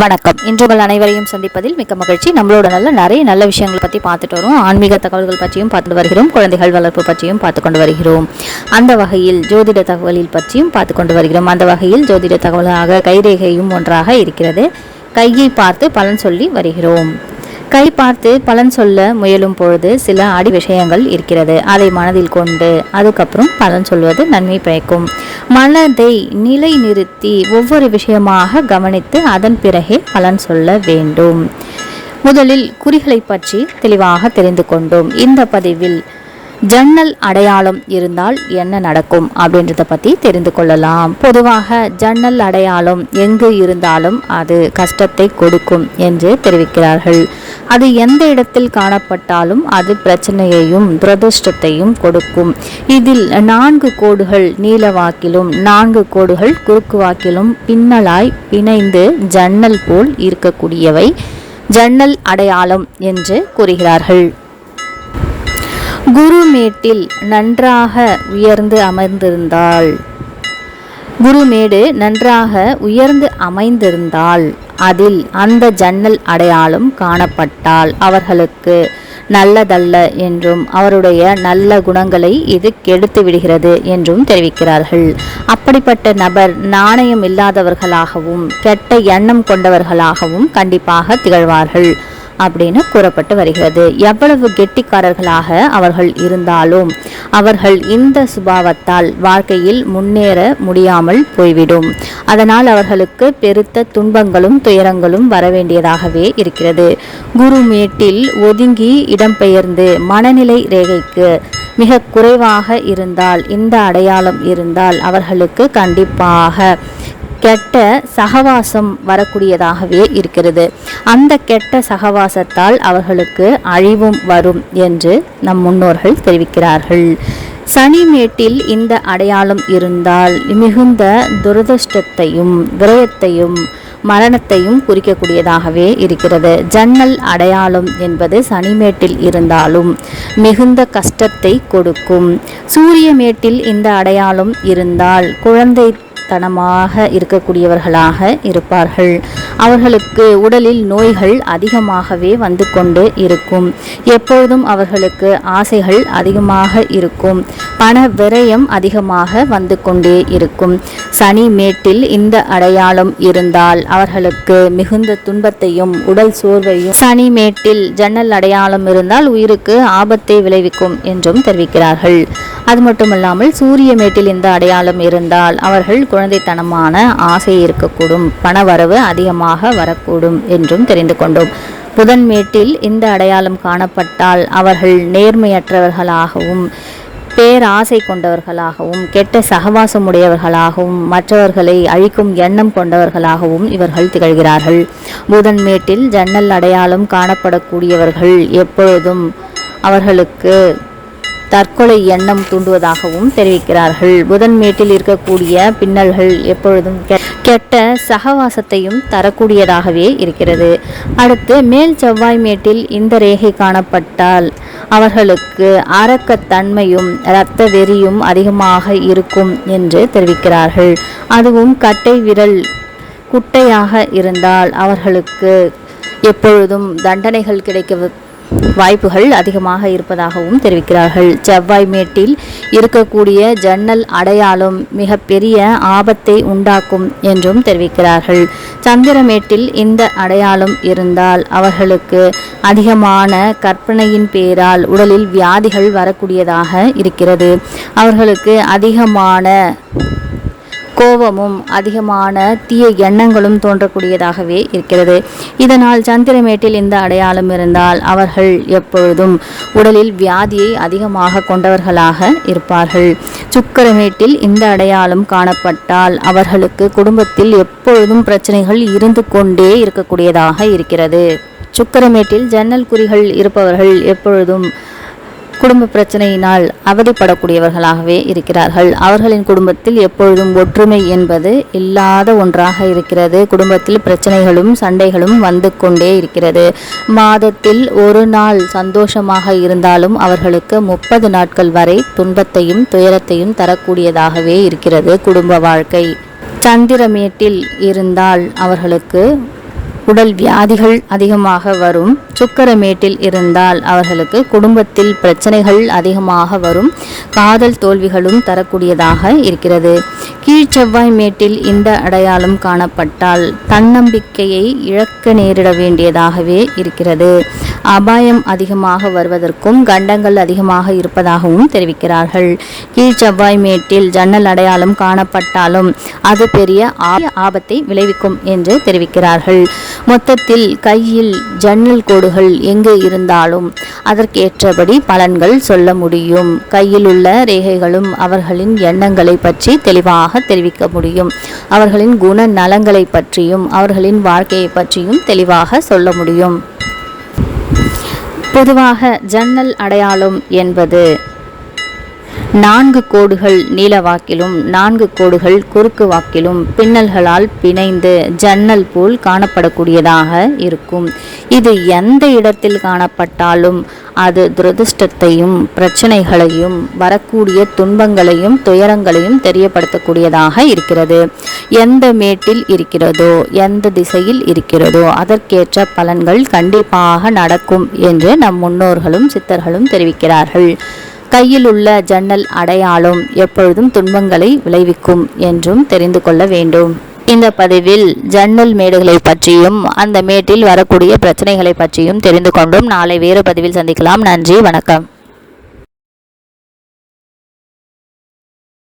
வணக்கம். இன்று உங்கள் அனைவரையும் சந்திப்பதில் மிக்க மகிழ்ச்சி. நம்மளோட நல்ல நிறைய நல்ல விஷயங்களை பற்றி பார்த்துட்டு வரோம் ஆன்மீக தகவல்கள் பற்றியும் பார்த்துட்டு வருகிறோம். குழந்தைகள் வளர்ப்பு பற்றியும் பார்த்து கொண்டு வருகிறோம். அந்த வகையில் ஜோதிட தகவலில் பற்றியும் பார்த்து கொண்டு வருகிறோம். அந்த வகையில் ஜோதிட தகவலாக கைரேகையும் ஒன்றாக இருக்கிறது. கையை பார்த்து பலன் சொல்லி வருகிறோம். கை பார்த்து பலன் சொல்ல முயலும் பொழுது சில அடி விஷயங்கள் இருக்கிறது. அதை மனதில் கொண்டு அதுக்கப்புறம் பலன் சொல்வது நன்மை பயக்கும். மனதை நிலை நிறுத்தி ஒவ்வொரு விஷயமாக கவனித்து அதன் பிறகே பலன் சொல்ல வேண்டும். முதலில் குறிகளை பற்றி தெளிவாக தெரிந்து கொண்டோம். இந்த பதிவில் ஜன்னல் அடையாளம் இருந்தால் என்ன நடக்கும் அப்படின்றத பற்றி தெரிந்து கொள்ளலாம். பொதுவாக ஜன்னல் அடையாளம் எங்கு இருந்தாலும் அது கஷ்டத்தை கொடுக்கும் என்று தெரிவிக்கிறார்கள். அது எந்த இடத்தில் காணப்பட்டாலும் அது பிரச்சனையையும் துரதிருஷ்டத்தையும் கொடுக்கும். இதில் நான்கு கோடுகள் நீளவாக்கிலும் நான்கு கோடுகள் குறுக்கு வாக்கிலும் பின்னலாய் பிணைந்து ஜன்னல் போல் இருக்கக்கூடியவை. ஜன்னல் அடையாளம் என்று கூறுகிறார்கள். குருமேட்டில் நன்றாக உயர்ந்து அமர்ந்திருந்தாள். குருமேடு நன்றாக உயர்ந்து அமைந்திருந்தாள். அதில் அந்த ஜன்னல் அடையாளம் காணப்பட்டால் அவர்களுக்கு நல்லதல்ல என்றும் அவருடைய நல்ல குணங்களை இது கெடுத்து விடுகிறது என்றும் தெரிவிக்கிறார்கள். அப்படிப்பட்ட நபர் நாணயம் இல்லாதவர்களாகவும் கெட்ட எண்ணம் கொண்டவர்களாகவும் கண்டிப்பாக திகழ்வார்கள். அப்படின்னு கூறப்பட்டு வருகிறது. எவ்வளவு கெட்டிக்காரர்களாக அவர்கள் இருந்தாலும் அவர்கள் இந்த சுபாவத்தால் வாழ்க்கையில் முன்னேற முடியாமல் போய்விடும். அதனால் அவர்களுக்கு பெருத்த துன்பங்களும் துயரங்களும் வரவேண்டியதாகவே இருக்கிறது. குருமேட்டில் ஒதுங்கி இடம்பெயர்ந்து மனநிலை ரேகைக்கு மிக குறைவாக இருந்தால் இந்த அடையாளம் இருந்தால் அவர்களுக்கு கண்டிப்பாக கெட்ட சகவாசம் வரக்கூடியதாகவே இருக்கிறது. அந்த கெட்ட சகவாசத்தால் அவர்களுக்கு அழிவும் வரும் என்று நம் முன்னோர்கள் தெரிவிக்கிறார்கள். சனிமேட்டில் இந்த அடையாளம் இருந்தால் மிகுந்த துரதிருஷ்டத்தையும் விரயத்தையும் மரணத்தையும் குறிக்கக்கூடியதாகவே இருக்கிறது. ஜன்னல் அடையாளம் என்பது சனிமேட்டில் இருந்தாலும் மிகுந்த கஷ்டத்தை கொடுக்கும். சூரியமேட்டில் இந்த அடையாளம் இருந்தால் குழந்தை தனமாக இருக்கக்கூடியவர்களாக இருப்பார்கள். அவர்களுக்கு உடலில் நோய்கள் அதிகமாகவே வந்து கொண்டு இருக்கும். எப்பொழுதும் அவர்களுக்கு ஆசைகள் அதிகமாக இருக்கும். பண விரயம் அதிகமாக வந்து கொண்டே இருக்கும். சனி மேட்டில் இந்த அடையாளம் இருந்தால் அவர்களுக்கு மிகுந்த துன்பத்தையும் உடல் சோர்வையும் சனி மேட்டில் ஜன்னல் அடையாளம் இருந்தால் உயிருக்கு ஆபத்தை விளைவிக்கும் என்றும் தெரிவிக்கிறார்கள். அது மட்டுமல்லாமல் சூரிய மேட்டில் இந்த அடையாளம் இருந்தால் அவர்கள் குழந்தைத்தனமான ஆசை இருக்கக்கூடும். பணவரவு அதிகமாக வரக்கூடும் என்றும் தெரிந்து கொண்டோம். புதன் மேட்டில் இந்த அடையாளம் காணப்பட்டால் அவர்கள் நேர்மையற்றவர்களாகவும் பேராசை கொண்டவர்களாகவும் கெட்ட சகவாசம் உடையவர்களாகவும் மற்றவர்களை அழிக்கும் எண்ணம் கொண்டவர்களாகவும் இவர்கள் திகழ்கிறார்கள். புதன்மேட்டில் ஜன்னல் அடையாளம் காணப்படக்கூடியவர்கள் எப்பொழுதும் அவர்களுக்கு தற்கொலை எண்ணம் தூண்டுவதாகவும் தெரிவிக்கிறார்கள். புதன் மேட்டில் இருக்கக்கூடிய பின்னல்கள் எப்பொழுதும் கெட்ட சகவாசத்தையும் தரக்கூடியதாகவே இருக்கிறது. அடுத்து மேல் செவ்வாய் மேட்டில் இந்த ரேகை காணப்பட்டால் அவர்களுக்கு அரக்கத்தன்மையும் இரத்த வெறியும் அதிகமாக இருக்கும் என்று தெரிவிக்கிறார்கள். அதுவும் கட்டை விரல் குட்டையாக இருந்தால் அவர்களுக்கு எப்பொழுதும் தண்டனைகள் கிடைக்க வாய்ப்புகள் அதிகமாக இருப்பதாகவும் தெரிவிக்கிறார்கள். செவ்வாய் மேட்டில் இருக்கக்கூடிய ஜன்னல் அடையாளம் மிகப்பெரிய ஆபத்தை உண்டாக்கும் என்றும் தெரிவிக்கிறார்கள். சந்திரமேட்டில் இந்த அடையாளம் இருந்தால் அவர்களுக்கு அதிகமான கற்பனையின் பேரால் உடலில் வியாதிகள் வரக்கூடியதாக இருக்கிறது. அவர்களுக்கு அதிகமான கோபமும் அதிகமான தீய எண்ணங்களும் தோன்றக்கூடியதாகவே இருக்கிறது. இதனால் சந்திரமேட்டில் இந்த அடையாளம் இருந்தால் அவர்கள் எப்பொழுதும் உடலில் வியாதியை அதிகமாக கொண்டவர்களாக இருப்பார்கள். சுக்கரமேட்டில் இந்த அடையாளம் காணப்பட்டால் அவர்களுக்கு குடும்பத்தில் எப்பொழுதும் பிரச்சனைகள் இருந்து கொண்டே இருக்கக்கூடியதாக இருக்கிறது. சுக்கரமேட்டில் ஜன்னல் குறிகள் இருப்பவர்கள் எப்பொழுதும் குடும்ப பிரச்சனையினால் அவதிப்படக்கூடியவர்களாகவே இருக்கிறார்கள். அவர்களின் குடும்பத்தில் எப்பொழுதும் ஒற்றுமை என்பது இல்லாத ஒன்றாக இருக்கிறது. குடும்பத்தில் பிரச்சனைகளும் சண்டைகளும் வந்து கொண்டே இருக்கிறது. மாதத்தில் ஒரு நாள் சந்தோஷமாக இருந்தாலும் அவர்களுக்கு முப்பது நாட்கள் வரை துன்பத்தையும் துயரத்தையும் தரக்கூடியதாகவே இருக்கிறது குடும்ப வாழ்க்கை. சந்திரமேட்டில் இருந்தால் அவர்களுக்கு உடல் வியாதிகள் அதிகமாக வரும். சுக்கரமேட்டில் இருந்தால் அவர்களுக்கு குடும்பத்தில் பிரச்சனைகள் அதிகமாக வரும். காதல் தோல்விகளும் தரக்கூடியதாக இருக்கிறது. கீழ்ச்செவ்வாய் மேட்டில் இந்த அடையாளம் காணப்பட்டால் தன்னம்பிக்கையை இழக்க நேரிட வேண்டியதாகவே இருக்கிறது. அபாயம் அதிகமாக வருவதற்கும் கண்டங்கள் அதிகமாக இருப்பதாகவும் தெரிவிக்கிறார்கள். கீழ்ச்செவ்வாய் மேட்டில் ஜன்னல் அடையாளம் காணப்பட்டாலும் அது பெரிய ஆபத்தை விளைவிக்கும் என்று தெரிவிக்கிறார்கள். மொத்தத்தில் கையில் ஜன்னல் கோடுகள் எங்கு இருந்தாலும் அதற்கேற்றபடி பலன்கள் சொல்ல முடியும். கையில் உள்ள ரேகைகளும் அவர்களின் எண்ணங்களை பற்றி தெளிவாக தெரிவிக்க முடியும். அவர்களின் குண நலங்களை பற்றியும் அவர்களின் வாழ்க்கையை பற்றியும் தெளிவாக சொல்ல முடியும். பொதுவாக ஜன்னல் அடையாளம் என்பது நான்கு கோடுகள் நீல வாக்கிலும் நான்கு கோடுகள் குறுக்கு வாக்கிலும் பின்னல்களால் பிணைந்து ஜன்னல் போல் காணப்படக்கூடியதாக இருக்கும். இது எந்த இடத்தில் காணப்பட்டாலும் அது துரதிர்ஷ்டத்தையும் பிரச்சனைகளையும் வரக்கூடிய துன்பங்களையும் துயரங்களையும் தெரியப்படுத்தக்கூடியதாக இருக்கிறது. எந்த மேட்டில் இருக்கிறதோ எந்த திசையில் இருக்கிறதோ அதற்கேற்ற பலன்கள் கண்டிப்பாக நடக்கும் என்று நம் முன்னோர்களும் சித்தர்களும் தெரிவிக்கிறார்கள். கையில் உள்ள ஜன்னல் அடையாளம் எப்பொழுதும் துன்பங்களை விளைவிக்கும் என்றும் தெரிந்து கொள்ள வேண்டும். இந்த பதிவில் ஜன்னல் மேடுகளை பற்றியும் அந்த மேட்டில் வரக்கூடிய பிரச்சனைகளை பற்றியும் தெரிந்து கொண்டும். நாளை வேறு பதிவில் சந்திக்கலாம். நன்றி வணக்கம்.